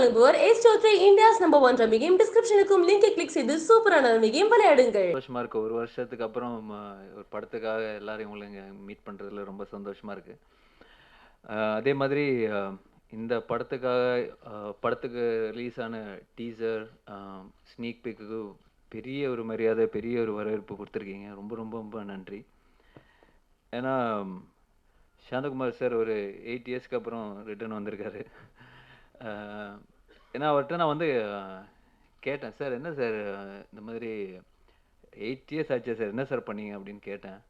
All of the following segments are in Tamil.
வழங்குவோர் ace Chaudhry India's number one ரமிகையும் டிஸ்கிரிப்ஷனுக்கும் லிங்கை கிளிக் செய்து சூப்பரான ரமிகையும் விளையாடுங்கள். சந்தோஷமா இருக்கு. ஒரு வருஷத்துக்கு அப்புறம் ஒரு படத்துக்காக எல்லாரையும் உங்களுக்கு மீட் பண்றதுல ரொம்ப சந்தோஷமா இருக்கு. அதே மாதிரி இந்த படத்துக்காக படத்துக்கு ரிலீஸ் ஆன டீசர் ஸ்னீக் பிக்கு பெரிய ஒரு மரியாதை பெரிய ஒரு வரவேற்பு கொடுத்துருக்கீங்க. ரொம்ப ரொம்ப ரொம்ப நன்றி. ஏன்னா சாந்தகுமார் சார் ஒரு எயிட் இயர்ஸ்க்கு அப்புறம் ரிட்டர்ன் வந்திருக்காரு. ஏன்னா அவர்கிட்ட நான் வந்து கேட்டேன் சார் என்ன சார் இந்த மாதிரி எயிட் இயர்ஸ் ஆச்சு சார் என்ன சார் பண்ணீங்க? அப்படின்னு கேட்டேன்.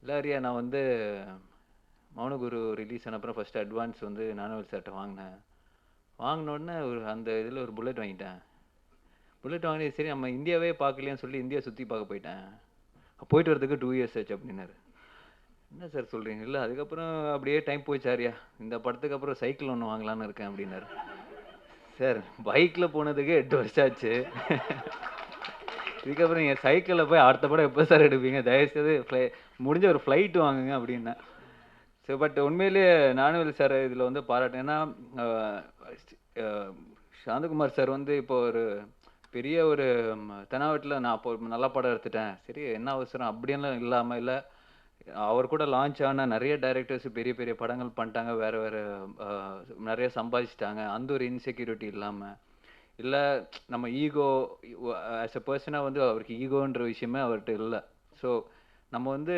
இல்லை அரியா நான் வந்து மௌனகுரு ரிலீஸ் ஆன அப்புறம் ஃபஸ்ட்டு அட்வான்ஸ் வந்து நானுவல் சார்ட்ட வாங்கினேன். வாங்கினோடனே ஒரு அந்த இதில் ஒரு புல்லட் வாங்கிட்டேன். புல்லட் வாங்கினே சரி நம்ம இந்தியாவே பார்க்கலையான்னு சொல்லி இந்தியா சுற்றி பார்க்க போயிட்டேன். போயிட்டு வரதுக்கு டூ இயர்ஸ் ஆச்சு அப்படின்னாரு. என்ன சார் சொல்கிறீங்க இல்லை அதுக்கப்புறம் அப்படியே டைம் போயிடுச்சு இந்த படத்துக்கு அப்புறம் சைக்கிள் ஒன்று வாங்கலான்னு இருக்கேன் அப்படின்னாரு. சார் பைக்கில் போனதுக்கு எட்டு வருஷம் ஆச்சு. இதுக்கப்புறம் என் சைக்கிளில் போய் அடுத்த படம் எப்போ சார் எடுப்பீங்க? தயவுசெய்து ஃப்ளை முடிஞ்ச ஒரு ஃப்ளைட் வாங்குங்க அப்படின்னேன் ஸோ பட் உண்மையிலேயே நானுவேல் சார் இதில் வந்து பாராட்டேன் ஏன்னா சாந்தகுமார் சார் வந்து இப்போ ஒரு பெரிய ஒரு தெனாவட்டில் நான் அப்போ நல்ல படம் எடுத்துட்டேன். சரி என்ன அவசரம்? அப்படியெல்லாம் இல்லாமல் இல்லை. அவர் கூட லான்ச் ஆன நிறைய டைரக்டர்ஸ் பெரிய பெரிய படங்கள் பண்ணிட்டாங்க. வேற வேற நிறைய சம்பாதிச்சிட்டாங்க. அந்த ஒரு இன்செக்யூரிட்டி இல்லாமல் இல்லை நம்ம ஈகோ ஆஸ் எ பர்சனாக வந்து அவருக்கு ஈகோன்ற விஷயமே அவர்கிட்ட இல்லை. ஸோ நம்ம வந்து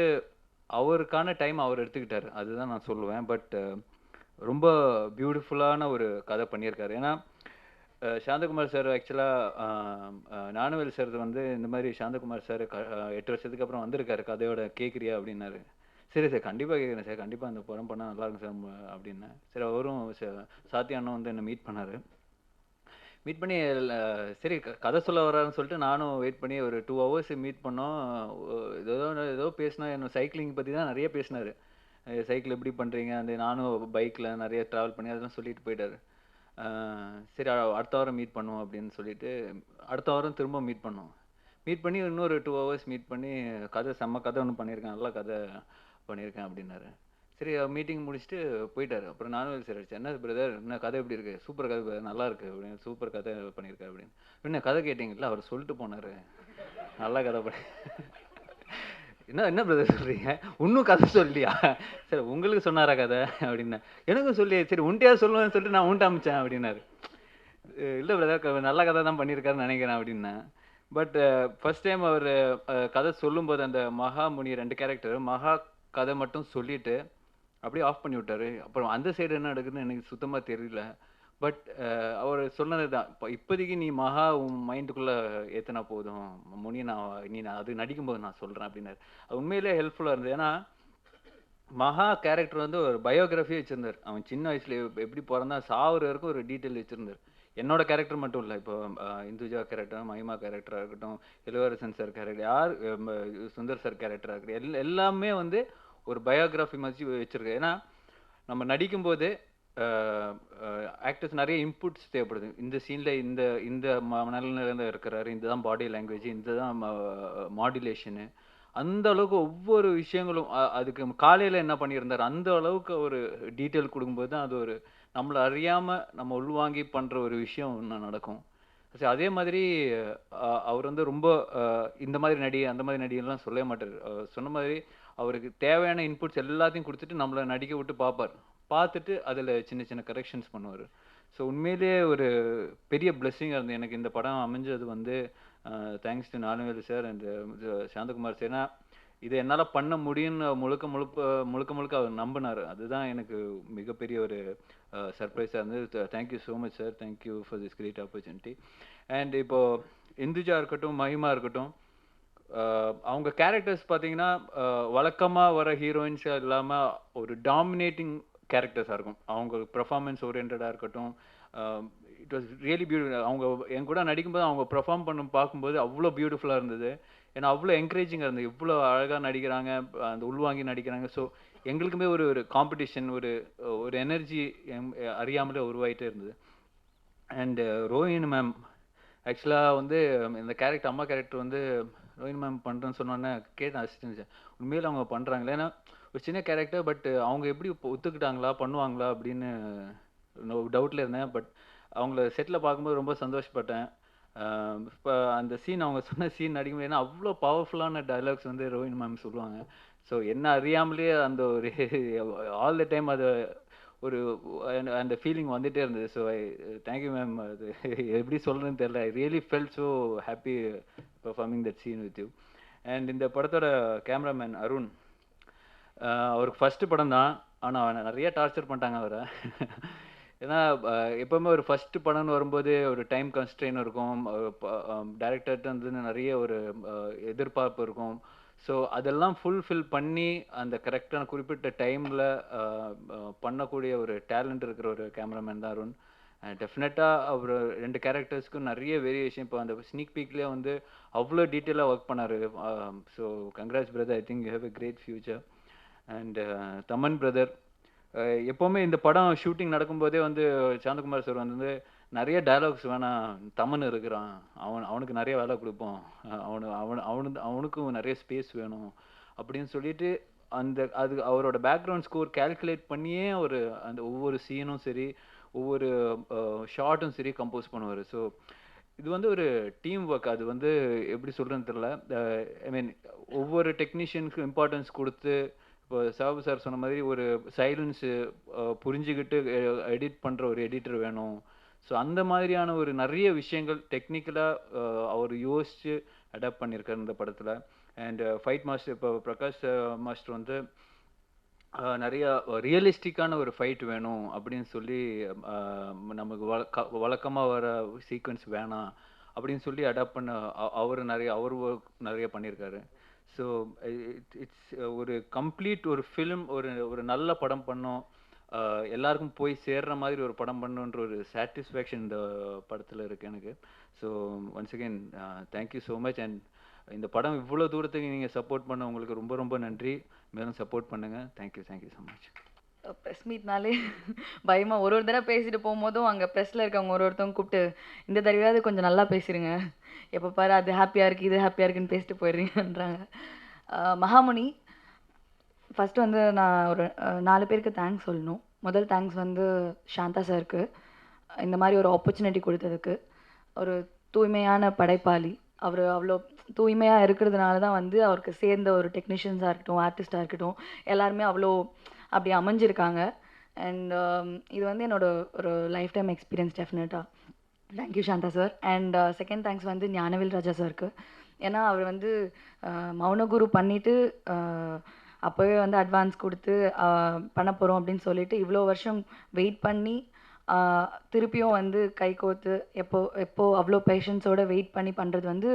அவருக்கான டைம் அவர் எடுத்துக்கிட்டார். அதுதான் நான் சொல்லுவேன். பட் ரொம்ப பியூட்டிஃபுல்லான ஒரு கதை பண்ணியிருக்காரு. ஏன்னா சாந்தகுமார் சார் ஆக்சுவலாக நானுவேல் சார் வந்து இந்த மாதிரி சாந்தகுமார் சார் க எட்டு வருஷத்துக்கு அப்புறம் வந்திருக்காரு கதையோட கேட்குறியா அப்படின்னாரு. சரி சார் கண்டிப்பாக கேட்குறேன் சார் கண்டிப்பாக அந்த படம் பண்ணால் நல்லா இருக்கும் சார் ம- அப்படின்னேன் சரி அவரும் ச- சாத்தி அண்ணன் வந்து என்னை மீட் பண்ணார். மீட் பண்ணி சரி க- கதை சொல்ல வரான்னு சொல்லிட்டு நானும் வெயிட் பண்ணி ஒரு டூ ஹவர்ஸ் மீட் பண்ணோம். ஏதோ ஏதோ பேசினா என்ன சைக்கிளிங் பற்றி தான் நிறைய பேசினாரு. சைக்கிள் எப்படி பண்ணுறீங்க அந்த நானும் பைக்கில் நிறைய ட்ராவல் பண்ணி அதெல்லாம் சொல்லிட்டு போயிட்டாரு. சரி அடுத்த வாரம் மீட் பண்ணுவோம் அப்படின்னு சொல்லிட்டு அடுத்த வாரம் திரும்ப மீட் பண்ணோம் மீட் பண்ணி இன்னொரு டூ ஹவர்ஸ் மீட் பண்ணி கதை செம்ம கதை ஒன்று பண்ணியிருக்கேன் நல்லா கதை பண்ணியிருக்கேன் அப்படின்னாரு. சரி மீட்டிங் முடிச்சுட்டு போயிட்டாரு. அப்புறம் நானும் சரி அடிச்சேன். என்ன பிரதர் என்ன கதை எப்படி இருக்கு? சூப்பர் கதை பிரதர் நல்லா இருக்கு அப்படின்னு சூப்பர் கதை பண்ணியிருக்காரு அப்படின்னு. என்ன கதை கேட்டீங்கல்ல? அவர் சொல்லிட்டு போனாரு. நல்லா கதை பண்ணி என்ன என்ன பிரதர் சொல்றீங்க? இன்னும் கதை சொல்லியா? சரி உங்களுக்கு சொன்னாரா கதை? அப்படின்னா எனக்கும் சொல்லி சரி உன்ட்டையா சொல்லுவேன்னு சொல்லிட்டு நான் உன்ட்ட அமிச்சேன் அப்படின்னாரு. இல்லை பிரதர் நல்ல கதை தான் பண்ணியிருக்காருன்னு நினைக்கிறேன் அப்படின்னேன் பட் ஃபர்ஸ்ட் டைம் அவர் கதை சொல்லும்போது அந்த மகா முனி ரெண்டு கேரக்டர் மகா கதை மட்டும் சொல்லிட்டு அப்படியே ஆஃப் பண்ணி விட்டாரு. அப்புறம் அந்த சைடு என்ன நடக்குதுன்னு எனக்கு சுத்தமாக தெரியல. பட் uh, அவர் சொன்னது தான் இப்போ இப்போதைக்கு நீ மகா உன் மைண்டுக்குள்ளே ஏற்றினா போதும். முனி நான் நீ நான் அது நடிக்கும்போது நான் சொல்கிறேன் அப்படின்னாரு. அது உண்மையிலே ஹெல்ப்ஃபுல்லாக இருந்தது. ஏன்னா மகா கேரக்டர் வந்து ஒரு பயோகிராஃபி வச்சுருந்தார். அவன் சின்ன வயசுல எப்படி பிறந்தான் சாவுற வரைக்கும் ஒரு டீட்டெயில் வச்சுருந்தார். என்னோட கேரக்டர் மட்டும் இல்லை. இப்போ இந்துஜா கேரக்டர் மஹிமா கேரக்டராக இருக்கட்டும் இளவரசன் சார் கேரக்டர் யார் சுந்தர் சார் கேரக்டராக இருக்கட்டும் எல் எல்லாமே வந்து ஒரு பயோகிராஃபி மாதிரி வச்சுருக்கேன் ஏன்னா நம்ம நடிக்கும்போது ஆக்டர்ஸ் நிறைய இன்புட்ஸ் தேவைப்படுது. இந்த சீனில் இந்த இந்த மனநிலையில் இருக்கிறாரு இந்த தான் பாடி லாங்குவேஜ் இந்த தான் மாடுலேஷனு அந்த அளவுக்கு ஒவ்வொரு விஷயங்களும் அதுக்கு காலையில் என்ன பண்ணியிருந்தார் அந்த அளவுக்கு ஒரு டீட்டெயில் கொடுக்கும்போது தான் அது ஒரு நம்மளை அறியாமல் நம்ம உள்வாங்கி பண்ணுற ஒரு விஷயம் ஒன்று நடக்கும். சரி அதே மாதிரி அவர் வந்து ரொம்ப இந்த மாதிரி நடி அந்த மாதிரி நடிகைலாம் சொல்லவே மாட்டார். சொன்ன மாதிரி அவருக்கு தேவையான இன்புட்ஸ் எல்லாத்தையும் கொடுத்துட்டு நம்மளை நடிக்க விட்டு பார்ப்பார். பார்த்துட்டு அதில் சின்ன சின்ன கரெக்ஷன்ஸ் பண்ணுவார். ஸோ உண்மையிலேயே ஒரு பெரிய பிளெஸ்ஸிங்காக இருந்தது எனக்கு இந்த படம் அமைஞ்சது வந்து thanks to Gnanavel sir and Santhakumar sir ஏன்னா இதை என்னால் பண்ண முடியும்னு முழுக்க முழுக்க முழுக்க முழுக்க அவர் நம்பினார். அதுதான் எனக்கு மிகப்பெரிய ஒரு சர்ப்ரைஸாக இருந்தது. Thank you so much sir thank you for this great opportunity and இப்போ இந்துஜா இருக்கட்டும் மஹிமா இருக்கட்டும் அவங்க கேரக்டர்ஸ் பார்த்தீங்கன்னா வழக்கமாக வர ஹீரோயின்ஸாக இல்லாமல் ஒரு டாமினேட்டிங் கேரக்டர்ஸாக இருக்கும். அவங்க பெர்ஃபார்மன்ஸ் ஓரியன்டாக இருக்கட்டும் இட் வாஸ் ரியலி பியூட்டிஃபுல் அவங்க என் கூட நடிக்கும்போது அவங்க பெர்ஃபார்ம் பண்ண பார்க்கும்போது அவ்வளோ பியூட்டிஃபுல்லாக இருந்தது. ஏன்னா அவ்வளோ என்கரேஜிங்காக இருந்தது. இவ்வளோ அழகாக நடிக்கிறாங்க அந்த உள்வாங்கி நடிக்கிறாங்க. ஸோ எங்களுக்குமே ஒரு ஒரு காம்படிஷன் ஒரு ஒரு எனர்ஜி அறியாமலே உருவாகிட்டே இருந்தது. அண்டு ரோஹின் மேம் ஆக்சுவலாக வந்து um, இந்த கேரக்டர் அம்மா கேரக்டர் வந்து ரோஹின் மேம் பண்ணுறேன்னு சொன்னோன்னே கேட்டேன் அசிஸ்டன்ஸ் உண்மையில் அவங்க பண்ணுறாங்களே ஏன்னா ஒரு சின்ன கேரக்டர் பட் அவங்க எப்படி ஒத்துக்கிட்டாங்களா பண்ணுவாங்களா அப்படின்னு டவுட்டில் இருந்தேன். பட் அவங்கள செட்டில் பார்க்கும்போது ரொம்ப சந்தோஷப்பட்டேன். இப்போ அந்த சீன் அவங்க சொன்ன சீன் நடிக்கும்போது ஏன்னா அவ்வளோ பவர்ஃபுல்லான டைலாக்ஸ் வந்து ரோஹின் மேம் சொல்லுவாங்க. ஸோ என்ன அறியாமலேயே அந்த ஒரு ஆல் த டைம் அது ஒரு அந்த- ஃபீலிங் வந்துகிட்டே இருந்தது. ஸோ ஐ தேங்க்யூ மேம் அது எப்படி சொல்கிறதுன்னு தெரில I really felt so happy performing that scene with you and இந்த படத்தோட கேமராமேன் அருண் அவருக்கு ஃபஸ்ட்டு படம் தான். ஆனால் அவனை நிறைய டார்ச்சர் பண்ணிட்டாங்க அவரை. ஏன்னா எப்போவுமே ஒரு ஃபஸ்ட்டு படம்னு வரும்போது ஒரு டைம் கன்ஸ்ட்ரெயின் இருக்கும். டேரக்டர்கிட்ட வந்து நிறைய ஒரு எதிர்பார்ப்பு இருக்கும். ஸோ அதெல்லாம் ஃபுல்ஃபில் பண்ணி அந்த கரெக்டான குறிப்பிட்ட டைமில் பண்ணக்கூடிய ஒரு டேலண்ட் இருக்கிற ஒரு கேமராமேன் தான் அருண். டெஃபினட்டாக அவர் ரெண்டு கேரக்டர்ஸ்க்கும் நிறைய வேரியேஷன் இப்போ அந்த ஸ்னீக் பீக்லேயே வந்து அவ்வளோ டீட்டெயிலாக ஒர்க் பண்ணார். So congrats brother I think you have a great future and Thaman brother எப்போவுமே இந்த படம் ஷூட்டிங் நடக்கும்போதே வந்து சாந்தகுமார் சார் வந்து நிறைய டயலாக்ஸ் வேணாம் தமன் இருக்கிறான். அவன் அவனுக்கு நிறைய வேலை கொடுப்போம் அவனு அவன் அவனு அவனுக்கும் நிறைய ஸ்பேஸ் வேணும். அப்படின்னு சொல்லிட்டு அந்த அது அவரோட பேக்ரவுண்ட் ஸ்கோர் கால்குலேட் பண்ணியே ஒரு அந்த ஒவ்வொரு சீனும் சரி ஒவ்வொரு uh, ஷார்ட்டும் சரி கம்போஸ் பண்ணுவார். ஸோ இது வந்து ஒரு டீம் ஒர்க் அது வந்து எப்படி சொல்கிறேன்னு தெரில ஐ uh, மீன் ஒவ்வொரு டெக்னீஷியனுக்கும் இம்பார்ட்டன்ஸ் கொடுத்து இப்போ சாபு சார் சொன்ன மாதிரி ஒரு சைலன்ஸு புரிஞ்சுக்கிட்டு எடிட் பண்ணுற ஒரு எடிட்டர் வேணும். ஸோ அந்த மாதிரியான ஒரு நிறைய விஷயங்கள் டெக்னிக்கலாக அவர் யோசித்து அடாப்ட் பண்ணியிருக்கார் இந்த படத்தில். அண்ட் ஃபைட் மாஸ்டர் இப்போ பிரகாஷ் மாஸ்டர் வந்து நிறையா நிறைய ரியலிஸ்டிக்கான ஒரு ஃபைட் வேணும் அப்படின்னு சொல்லி நமக்கு வழக்க வழக்கமாக வர சீக்வன்ஸ் வேணாம் அப்படின்னு சொல்லி அடாப்ட் பண்ண அவர் நிறைய அவர் ஒர்க் நிறைய பண்ணியிருக்காரு. ஸோ இட்ஸ் uh, ஒரு கம்ப்ளீட் ஒரு ஃபிலிம் ஒரு ஒரு நல்ல படம் பண்ணோம். Uh, எல்லாருக்கும் போய் சேர்ற மாதிரி ஒரு படம் பண்ணுன்ற ஒரு சாட்டிஸ்ஃபேக்ஷன் இந்த படத்தில் இருக்குது எனக்கு. So once again thank you so much and இந்த படம் இவ்வளோ தூரத்துக்கு நீங்கள் சப்போர்ட் பண்ண உங்களுக்கு ரொம்ப ரொம்ப நன்றி. மேலும் சப்போர்ட் பண்ணுங்கள் thank you thank you so much press மீட்னாலே பயமாக ஒரு ஒரு தடவை பேசிட்டு போகும்போதும் அங்கே ப்ரெஸ்ஸில் இருக்கவங்க ஒரு ஒருத்தவங்க கூப்பிட்டு இந்த தடவையாவது கொஞ்சம் நல்லா பேசிடுங்க எப்போ பாரு அது ஹாப்பியாக இருக்குது இது ஹாப்பியாக இருக்குன்னு பேசிட்டு போயிடுறீங்கன்றாங்க. மகாமுனி ஃபஸ்ட்டு வந்து நான் ஒரு நாலு பேருக்கு தேங்க்ஸ் சொல்லணும். முதல் தேங்க்ஸ் வந்து சாந்தா சாருக்கு இந்த மாதிரி ஒரு ஆப்பர்ச்சுனிட்டி கொடுத்ததுக்கு. ஒரு தூய்மையான படைப்பாளி. அவர் அவ்வளோ தூய்மையாக இருக்கிறதுனால தான் வந்து அவருக்கு சேர்ந்த ஒரு டெக்னீஷியன்ஸாக இருக்கட்டும் ஆர்டிஸ்டாக இருக்கட்டும் எல்லாருமே அவ்வளோ அப்படி அமைஞ்சிருக்காங்க. அண்ட் இது வந்து என்னோடய ஒரு லைஃப் டைம் எக்ஸ்பீரியன்ஸ் டெஃபினட்டாக thank you Santha sir and second thanks வந்து ஞானவேல் ராஜா சாருக்கு ஏன்னா அவர் வந்து மௌனகுரு பண்ணிவிட்டு அப்போவே வந்து அட்வான்ஸ் கொடுத்து பண்ண போகிறோம் அப்படின்னு சொல்லிட்டு இவ்வளோ வருஷம் வெயிட் பண்ணி திருப்பியும் வந்து கை கோர்த்து எப்போ எப்போ அவ்வளோ பேஷன்ஸோட வெயிட் பண்ணி பண்ணுறது வந்து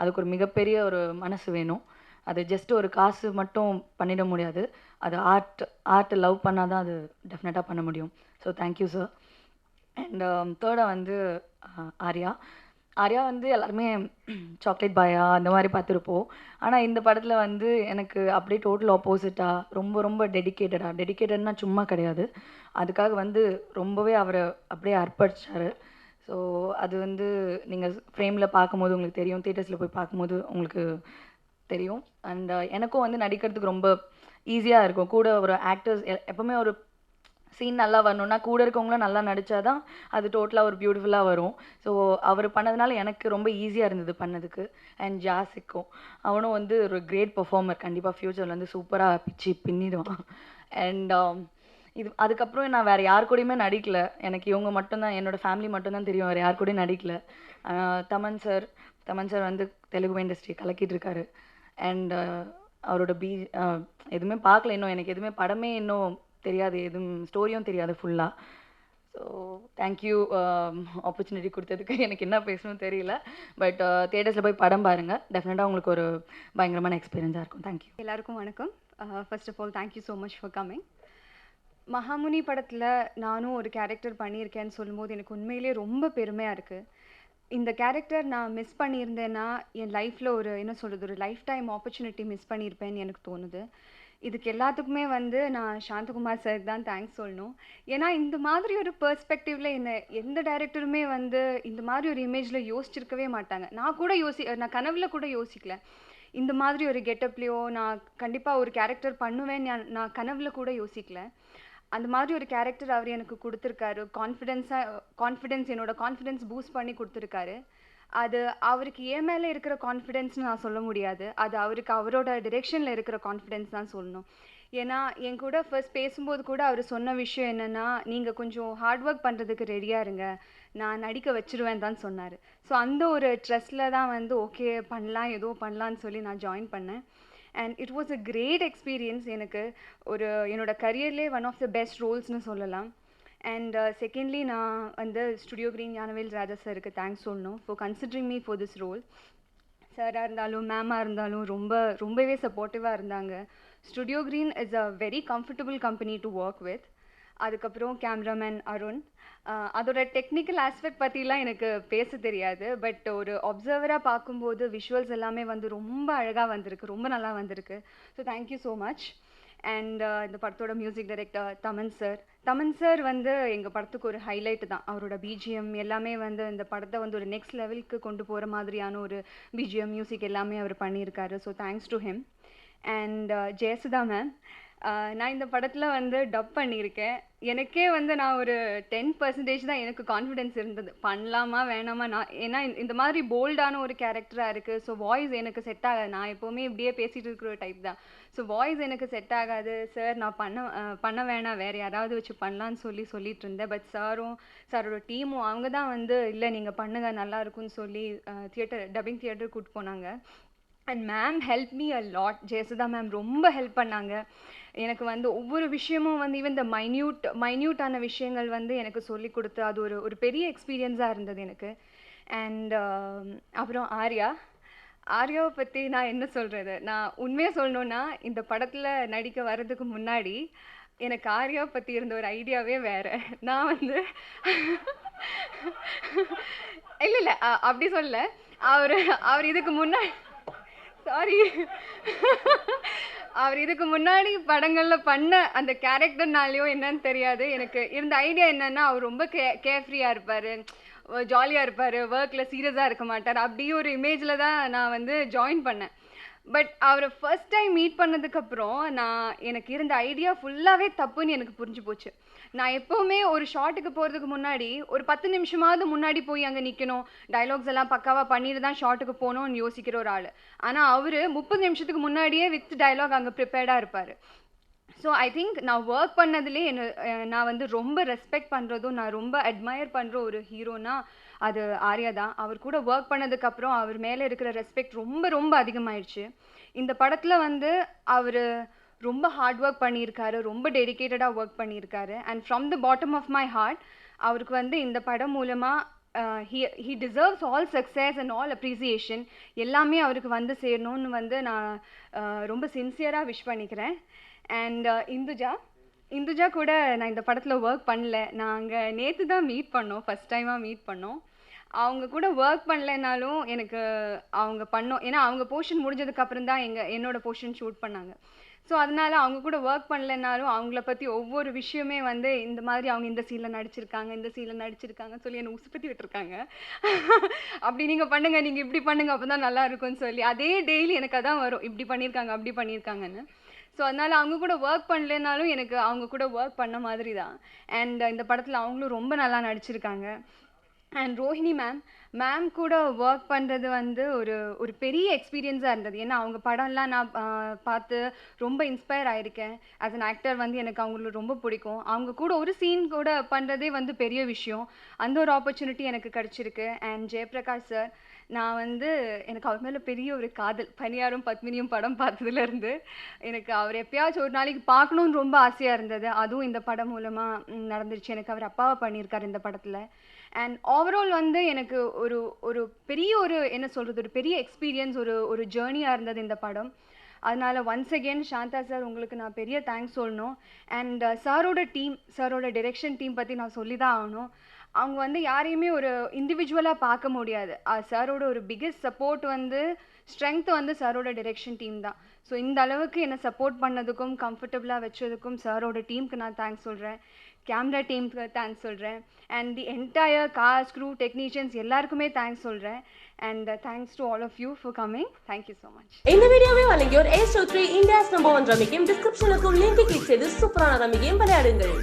அதுக்கு ஒரு மிகப்பெரிய ஒரு மனசு வேணும். அது ஜஸ்ட் ஒரு காசு மட்டும் பண்ணிட முடியாது. அது ஆர்ட் ஆர்ட்டை லவ் பண்ணால் தான் அது டெஃபினட்டாக பண்ண முடியும். So thank you sir and தேர்டாக um, வந்து ஆர்யா. ஆர்யா வந்து எல்லாருமே சாக்லேட் பாயா அந்த மாதிரி பார்த்துருப்போம். ஆனால் இந்த படத்தில் வந்து எனக்கு அப்படியே டோட்டல் ஆப்போசிட்டாக ரொம்ப ரொம்ப டெடிக்கேட்டடாக டெடிக்கேட்டட்னா சும்மா கிடையாது. அதுக்காக வந்து ரொம்பவே அவரை அப்படியே அர்ப்பணிச்சார். ஸோ அது வந்து நீங்கள் ஃப்ரேமில் பார்க்கும்போது உங்களுக்கு தெரியும். தேட்டர்ஸில் போய் பார்க்கும்போது உங்களுக்கு தெரியும். அண்ட் எனக்கும் வந்து நடிக்கிறதுக்கு ரொம்ப ஈஸியாக இருக்கும். கூட ஒரு ஆக்டர்ஸ் எப்போவுமே ஒரு சீன் நல்லா வரணும்னா கூட இருக்கவங்களும் நல்லா நடிச்சாதான் அது டோட்டலாக ஒரு பியூட்டிஃபுல்லாக வரும். ஸோ அவர் பண்ணதுனால எனக்கு ரொம்ப ஈஸியாக இருந்தது பண்ணதுக்கு. அண்ட் ஜாஸிக்கும் அவனும் வந்து ஒரு கிரேட் பர்ஃபார்மர் கண்டிப்பாக ஃப்யூச்சரில் வந்து சூப்பராக பிச்சு பின்னிடுவான். அண்ட் um, இது அதுக்கப்புறம் நான் வேறு யார் கூடயுமே நடிக்கல. எனக்கு இவங்க மட்டும்தான் என்னோடய ஃபேமிலி மட்டும்தான் தெரியும். வேறு யார் கூடயும் நடிக்கல. தமன் சார் தமன் சார் வந்து தெலுங்கு இண்டஸ்ட்ரி கலக்கிட்டு இருக்காரு. அண்ட் அவரோட பீ எதுவுமே பார்க்கல இன்னும். எனக்கு எதுவுமே படமே இன்னும் தெரியாது எதுவும் ஸ்டோரியும் தெரியாது ஃபுல்லாக ஸோ தேங்க்யூ ஆப்பர்ச்சுனிட்டி கொடுத்ததுக்கு. எனக்கு என்ன பேசணும்னு தெரியல. பட் தேட்டர்ஸில் uh, போய் படம் பாருங்கள் டெஃபினட்டாக உங்களுக்கு ஒரு பயங்கரமான எக்ஸ்பீரியன்ஸாக இருக்கும். தேங்க்யூ எல்லாருக்கும் வணக்கம். First of all thank you so much for coming Magamuni படத்தில் நானும் ஒரு கேரக்டர் பண்ணியிருக்கேன்னு சொல்லும்போது எனக்கு உண்மையிலேயே ரொம்ப பெருமையாக இருக்குது இந்த கேரக்டர் நான் மிஸ் பண்ணியிருந்தேன்னா என் லைஃப்பில் ஒரு என்ன சொல்கிறது ஒரு லைஃப் டைம் ஆப்பர்ச்சுனிட்டி மிஸ் பண்ணியிருப்பேன்னு எனக்கு தோணுது. இதுக்கு எல்லாத்துக்குமே வந்து நான் சாந்தகுமார் சார் தான் தேங்க்ஸ் சொல்லணும். ஏன்னா இந்த மாதிரி ஒரு பெர்ஸ்பெக்டிவ்ல என்ன எந்த டைரக்டருமே வந்து இந்த மாதிரி ஒரு இமேஜில் யோசிச்சிருக்கவே மாட்டாங்க. நான் கூட யோசி நான் கனவுல கூட யோசிக்கல. இந்த மாதிரி ஒரு கெட்டப்லேயோ நான் கண்டிப்பாக ஒரு கேரக்டர் பண்ணுவேன் நான் நான் கனவுல கூட யோசிக்கல. அந்த மாதிரி ஒரு கேரக்டர் அவர் எனக்கு கொடுத்துருக்காரு. கான்ஃபிடென்ஸாக கான்ஃபிடென்ஸ் என்னோட கான்ஃபிடென்ஸ் பூஸ்ட் பண்ணி கொடுத்துருக்காரு. அது அவருக்கு என் மேலே இருக்கிற கான்ஃபிடென்ஸ்னு நான் சொல்ல முடியாது. அது அவருக்கு அவரோட டிரெக்ஷனில் இருக்கிற கான்ஃபிடென்ஸ் தான் சொல்லணும். ஏன்னா என் கூட ஃபர்ஸ்ட் பேசும்போது கூட அவர் சொன்ன விஷயம் என்னென்னா நீங்கள் கொஞ்சம் ஹார்ட் ஒர்க் பண்ணுறதுக்கு ரெடியாக இருங்க. நான் நடிக்க வச்சுருவேன் தான் சொன்னார். ஸோ அந்த ஒரு ட்ரெஸ்ஸில் தான் வந்து ஓகே பண்ணலாம் ஏதோ பண்ணலான்னு சொல்லி நான் ஜாயின் பண்ணேன். And it was a great experience எனக்கு. ஒரு என்னோட கரியர்லேயே ஒன் ஆஃப் த பெஸ்ட் ரோல்ஸ்னு சொல்லலாம். அண்ட் செகண்ட்லி uh, நான் வந்து ஸ்டுடியோ கிரீன் ஞானவேல் ராஜா சாருக்கு தேங்க்ஸ் சொல்லணும் for considering me for this role சாராக இருந்தாலும் மேமாக இருந்தாலும் ரொம்ப ரொம்பவே சப்போர்ட்டிவாக இருந்தாங்க. Studio green is a very comfortable company to work with அதுக்கப்புறம் கேமராமேன் அருண் அதோட டெக்னிக்கல் ஆஸ்பெக்ட் பற்றிலாம் எனக்கு பேச தெரியாது. பட் ஒரு அப்சர்வராக பார்க்கும்போது விஷுவல்ஸ் எல்லாமே வந்து ரொம்ப அழகாக வந்திருக்கு. ரொம்ப நல்லா வந்திருக்கு. So thank you so much and uh, இந்த படத்தோட music director Thaman sir Thaman sir வந்து எங்கள் படத்துக்கு ஒரு ஹைலைட் தான். அவரோட பிஜிஎம் எல்லாமே வந்து இந்த படத்தை வந்து ஒரு நெக்ஸ்ட் லெவலுக்கு கொண்டு போகிற மாதிரியான ஒரு பிஜிஎம் மியூசிக் எல்லாமே அவர் பண்ணியிருக்காரு. So thanks to him and Jayasudha ma'am நான் இந்த படத்தில் வந்து டப் பண்ணியிருக்கேன். எனக்கே வந்து நான் ஒரு டென் பர்சன்டேஜ் தான் எனக்கு கான்ஃபிடென்ஸ் இருந்தது. பண்ணலாமா வேணாமா நான் ஏன்னா இந்த- மாதிரி போல்டான ஒரு கேரக்டராக இருக்குது ஸோ வாய்ஸ் எனக்கு செட் ஆகாது. நான் எப்போவுமே இப்படியே பேசிகிட்டு இருக்கிற டைப் தான். ஸோ வாய்ஸ் எனக்கு செட் ஆகாது. சார் நான் பண்ண பண்ண வேணாம். வேறு யாராவது வச்சு பண்ணலான்னு சொல்லி சொல்லிட்டு இருந்தேன். பட் சாரும் சாரோட டீமும் அவங்க தான் வந்து இல்லை நீங்கள் பண்ணுங்க. நல்லா இருக்கும்னு சொல்லி தியேட்டர் டப்பிங் தியேட்டர் கூப்பிட்டு போனாங்க. And ma'am help me a lot Jayasudha ma'am ரொம்ப ஹெல்ப் பண்ணாங்க. எனக்கு வந்து ஒவ்வொரு விஷயமும் வந்து ஈவன் இந்த மைன்யூட் மைன்யூட்டான விஷயங்கள் வந்து எனக்கு சொல்லி கொடுத்து அது ஒரு ஒரு பெரிய எக்ஸ்பீரியன்ஸாக இருந்தது எனக்கு. அண்ட் um, அப்புறம் ஆர்யா. ஆர்யாவை பற்றி நான் என்ன சொல்கிறது நான் உண்மையாக சொல்லணுன்னா இந்த படத்தில் நடிக்க வர்றதுக்கு முன்னாடி எனக்கு ஆர்யாவை பற்றி இருந்த ஒரு ஐடியாவே வேறு. நான் வந்து இல்லை இல்லை அப்படி சொல்லலை. அவர் அவர் இதுக்கு முன்னாடி சாரி அவர் இதுக்கு முன்னாடி படங்களில் பண்ண அந்த கேரக்டர்னாலேயோ என்னன்னு தெரியாது. எனக்கு இருந்த ஐடியா என்னன்னா அவர் ரொம்ப கே கேர்ஃப்ரீயாக இருப்பார். ஜாலியாக இருப்பார். ஒர்க்கில் சீரியஸாக இருக்க மாட்டார். அப்படியே ஒரு இமேஜில் தான் நான் வந்து ஜாயின் பண்ணேன். பட் அவரை ஃபர்ஸ்ட் டைம் மீட் பண்ணதுக்கப்புறம் நான் எனக்கு இருந்த ஐடியா ஃபுல்லாகவே தப்புன்னு எனக்கு புரிஞ்சு போச்சு. நான் எப்போவுமே ஒரு ஷாட்டுக்கு போகிறதுக்கு முன்னாடி ஒரு பத்து நிமிஷமாவது முன்னாடி போய் அங்கே நிற்கணும் டைலாக்ஸ் எல்லாம் பக்காவாக பண்ணிட்டு தான் ஷார்ட்டுக்கு போகணும்னு யோசிக்கிற ஒரு ஆள். ஆனால் அவர் முப்பது நிமிஷத்துக்கு முன்னாடியே வித் டைலாக் அங்கே ப்ரிப்பேர்டாக இருப்பார். ஸோ ஐ திங்க் நான் ஒர்க் பண்ணதுலே என்ன நான் வந்து ரொம்ப ரெஸ்பெக்ட் பண்ணுறதும் நான் ரொம்ப அட்மயர் பண்ணுற ஒரு ஹீரோனா அது ஆர்யா தான். அவர் கூட ஒர்க் பண்ணதுக்கப்புறம் அவர் மேலே இருக்கிற ரெஸ்பெக்ட் ரொம்ப ரொம்ப அதிகமாயிடுச்சு இந்த படத்தில் வந்து அவர் ரொம்ப ஹார்ட் ஒர்க் பண்ணியிருக்காரு ரொம்ப டெடிகேட்டடாக ஒர்க் பண்ணியிருக்காரு. And from the bottom of my heart அவருக்கு வந்து இந்த படம் மூலமாக he he deserves all success and all appreciation எல்லாமே அவருக்கு வந்து சேரணும்னு வந்து நான் ரொம்ப சின்சியராக விஷ் பண்ணிக்கிறேன். அண்ட் இந்துஜா இந்துஜா கூட நான் இந்த படத்தில் ஒர்க் பண்ணல. நாங்கள் நேற்று தான் மீட் பண்ணோம் ஃபஸ்ட் டைமாக மீட் பண்ணோம். அவங்க கூட ஒர்க் பண்ணலைனாலும் எனக்கு அவங்க பண்ணோம். ஏன்னா அவங்க போர்ஷன் முடிஞ்சதுக்கப்புறம் தான் எங்கள் என்னோட போர்ஷன் ஷூட் பண்ணாங்க. ஸோ அதனால் அவங்க கூட ஒர்க் பண்ணலைனாலும் அவங்கள பற்றி ஒவ்வொரு விஷயமே வந்து இந்த மாதிரி அவங்க இந்த சீனில் நடிச்சிருக்காங்க இந்த சீனில் நடிச்சிருக்காங்கன்னு சொல்லி என்னை உசுப்பத்தி விட்டுருக்காங்க. அப்படி நீங்கள் பண்ணுங்கள் நீங்கள் இப்படி பண்ணுங்க அப்போ தான் நல்லா இருக்கும்னு சொல்லி அதே டெய்லி எனக்கு அதான் வரும். இப்படி பண்ணியிருக்காங்க அப்படி பண்ணியிருக்காங்கன்னு ஸோ அதனால அவங்க கூட ஒர்க் பண்ணலைனாலும் எனக்கு அவங்க கூட ஒர்க் பண்ண மாதிரி தான் அண்ட் இந்த படத்தில் அவங்களும் ரொம்ப நல்லா நடிச்சிருக்காங்க. அண்ட் ரோஹிணி மேம் மேம் கூட ஒர்க் பண்ணுறது வந்து ஒரு ஒரு பெரிய எக்ஸ்பீரியன்ஸாக இருந்தது. ஏன்னா அவங்க படம்லாம் நான் பார்த்து ரொம்ப இன்ஸ்பயர் ஆயிருக்கேன். ஆஸ் அன் ஆக்டர் வந்து எனக்கு அவங்களுக்கு ரொம்ப பிடிக்கும். அவங்க கூட ஒரு சீன் கூட பண்ணுறதே வந்து பெரிய விஷயம். அந்த ஒரு ஆப்பர்ச்சுனிட்டி எனக்கு கிடச்சிருக்கு. அண்ட் ஜெயபிரகாஷ் சார் நான் வந்து எனக்கு அவர் மேலே பெரிய ஒரு காதல். பனியாரும் பத்மினியும் படம் பார்த்ததுலேருந்து எனக்கு அவர் எப்பயாச்சும் ஒரு நாளைக்கு பார்க்கணுன்னு ரொம்ப ஆசையாக இருந்தது. அதுவும் இந்த படம் மூலமாக நடந்துருச்சு. எனக்கு அவர் அப்பாவை பண்ணியிருக்கார் இந்த படத்தில். அண்ட் ஓவரால் வந்து எனக்கு ஒரு ஒரு பெரிய ஒரு என்ன சொல்கிறது ஒரு பெரிய எக்ஸ்பீரியன்ஸ் ஒரு ஒரு ஜேர்னியாக இருந்தது இந்த படம். அதனால் ஒன்ஸ் அகெயின் சாந்தா சார் உங்களுக்கு நான் பெரிய தேங்க்ஸ் சொல்லணும். அண்ட் சாரோட டீம் சாரோட டிரெக்ஷன் டீம் பற்றி நான் சொல்லி தான் ஆகணும். அவங்க வந்து யாரையுமே ஒரு இண்டிவிஜுவலாக பார்க்க முடியாது. சாரோட ஒரு பிக்கெஸ்ட் சப்போர்ட் வந்து ஸ்ட்ரென்த் வந்து சாரோட டிரெக்ஷன் டீம் தான். ஸோ இந்த அளவுக்கு என்னை சப்போர்ட் பண்ணதுக்கும் கம்ஃபர்டபுளாக வச்சதுக்கும் சாரோட டீமுக்கு நான் தேங்க்ஸ் சொல்கிறேன் கேமரா டீமுக்கு தேங்க்ஸ் சொல்கிறேன் அண்ட் தி என்டையர் கார் ஸ்க்ரூ டெக்னீஷியன்ஸ் எல்லாருக்குமே தேங்க்ஸ் சொல்கிறேன் and thanks to all of you for coming thank you so much இந்த வீடியோவை வழங்கியோர் ஸ்டோ த்ரீ இந்தியாஸ் நம்பர் ஒன் ரமிக்கையும் டிஸ்கிரிப்ஷனுக்கும் லிங்க் கிளிக் செய்து சூப்பரான ரமிக்கையும் விளையாடுங்கள்.